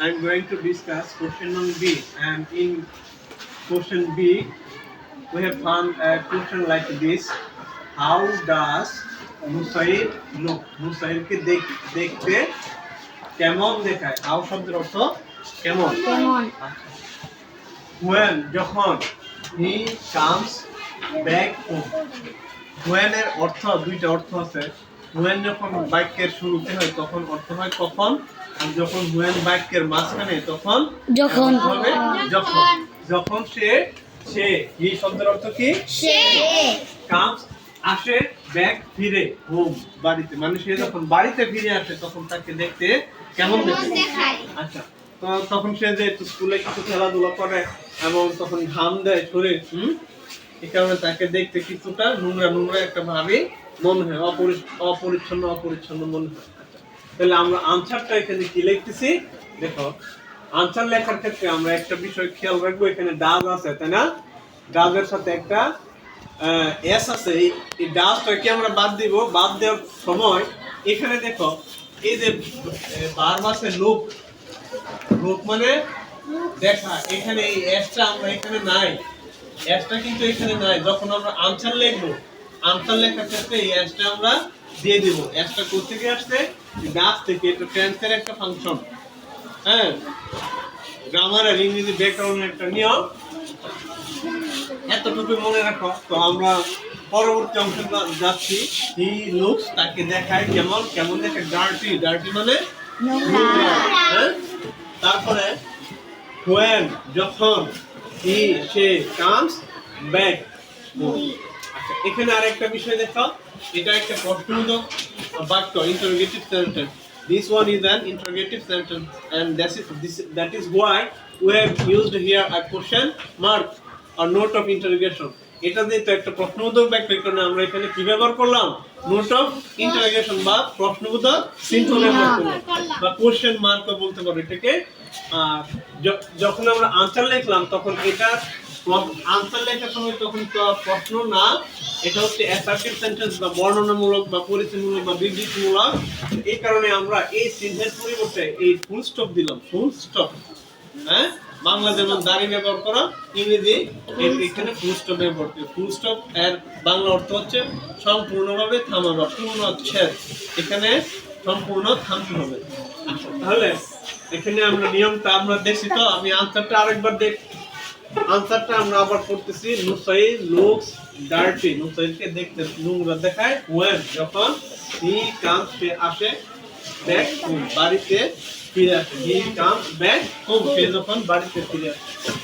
I'm going to discuss question on B. And in question B, we have found a question like this. How does মুসাইর look? মুসাইরকে দেখতে কেমন দেখায় how শব্দের অর্থ কেমন কেমন when যখন he comes back home when এর অর্থ দুইটা অর্থ আছে when যখন বাক্যের শুরুতে হয় তখন অর্থ হয় কখন? আর যখন when বাক্যের মাঝখানে তখন? যখন। হবে যখন। যখন সে সে। হি শব্দের অর্থ কি? সে। কামস আসে ব্যাক ফিরে হোম বাড়িতে। মানে সে যখন বাড়িতে ফিরে আসে তখন তাকে দেখতে কেমন দেখতে দেখায়। আচ্ছা তো তখন সে যে স্কুলে কিছু খেলাধুলা করে এবং তখন ঘাম দেয় শরীর হুম? এই কারণে তাকে দেখতে কিছুটা নোংরা নোংরা একটা ভাবে মনে হয় অপরি- অপরিচ্ছন্ন অপরিচ্ছন্ন মনে হয়। আচ্ছা, তাহলে আমরা আনসারটা এখানে কি লিখতেছি? দেখো আনসার লেখার ক্ষেত্রে আমরা একটা বিষয় খেয়াল রাখব এখানে ডাজ আছে তাই না? ডাজের সাথে একটা এস আছে এই- ডাজটাকে আমরা বাদ দিব বাদ দেওয়ার সময় এখানে দেখো এই যে বার আছে লোক লোক মানে দেখা এখানে এই এসটা আমরা এখানে নাই। এসটা কিন্তু এখানে নাই। যখন আমরা আনসার লিখব আনসার লেখার ক্ষেত্রে এই এসটা আমরা দিয়ে দিব। এসটা কোথা থেকে আসছে? গাছ থেকে। এটা টেন্সের একটা ফাংশন হ্যাঁ? গ্রামার আর ইংরেজি ব্যাকরণের একটা নিয়ম। এতটুকু মনে রাখো। তো আমরা পরবর্তী অংশে যাচ্ছি। হি লুকস তাকে দেখায় কেমন? কেমন দেখে? ডার্টি ডার্টি মানে হ্যাঁ? তারপরে when যখন হি সে কামস ব্যাক আচ্ছা এখানে আরেকটা বিষয় দেখো এটা একটা প্রশ্নবোধক বাক্য interrogative sentence This one is an interrogative sentence, and that is this, that is why we have used here a question mark or note of interrogation. এটা দিয়ে তো একটা প্রশ্নবোধক এই আমরা এখানে কি ব্যবহার করলাম? নোট অফ ইন্টারোগেশন বা প্রশ্নবোধক চিহ্ন ব্যবহার করলাম। বা কোশ্চেন মার্ক বলতে পারো এটাকে। আর যখন আমরা আনসার লিখলাম তখন এটা আনসার লেখার সময় তখন তো প্রশ্ন না। এটা হচ্ছে অ্যাসার্টিভ সেন্টেন্স বা বর্ণনামূলক বা পরিচয়মূলক বা বিবৃতিমূলক। এই কারণে আমরা এই চিহ্নের পরিবর্তে এই ফুল স্টপ দিলাম। ফুল স্টপ হ্যাঁ? বাংলা যেমন দাড়ি ব্যবহার করা ইংরেজি এখানে ফুল স্টপ ব্যবহার করে। ফুল স্টপ এর বাংলা অর্থ হচ্ছে সম্পূর্ণভাবে থামা বা পূর্ণচ্ছেদ এখানে সম্পূর্ণ থামতে হবে। আচ্ছা, তাহলে এখানে আমরা নিয়মটা আমরা দেখছি তো আমি আনসারটা আরেকবার দেখ। আনসারটা আমরা আবার পড়তেছি নুসাই লুকস ডার্টি নুসাইকে দেখতে নোংরা দেখায় ওয়েন যখন হি কামস সে আসে ব্যাক বাড়িতে ফিরে আসে হি কামস ব্যাক হোম সে যখন বাড়িতে ফিরে আসে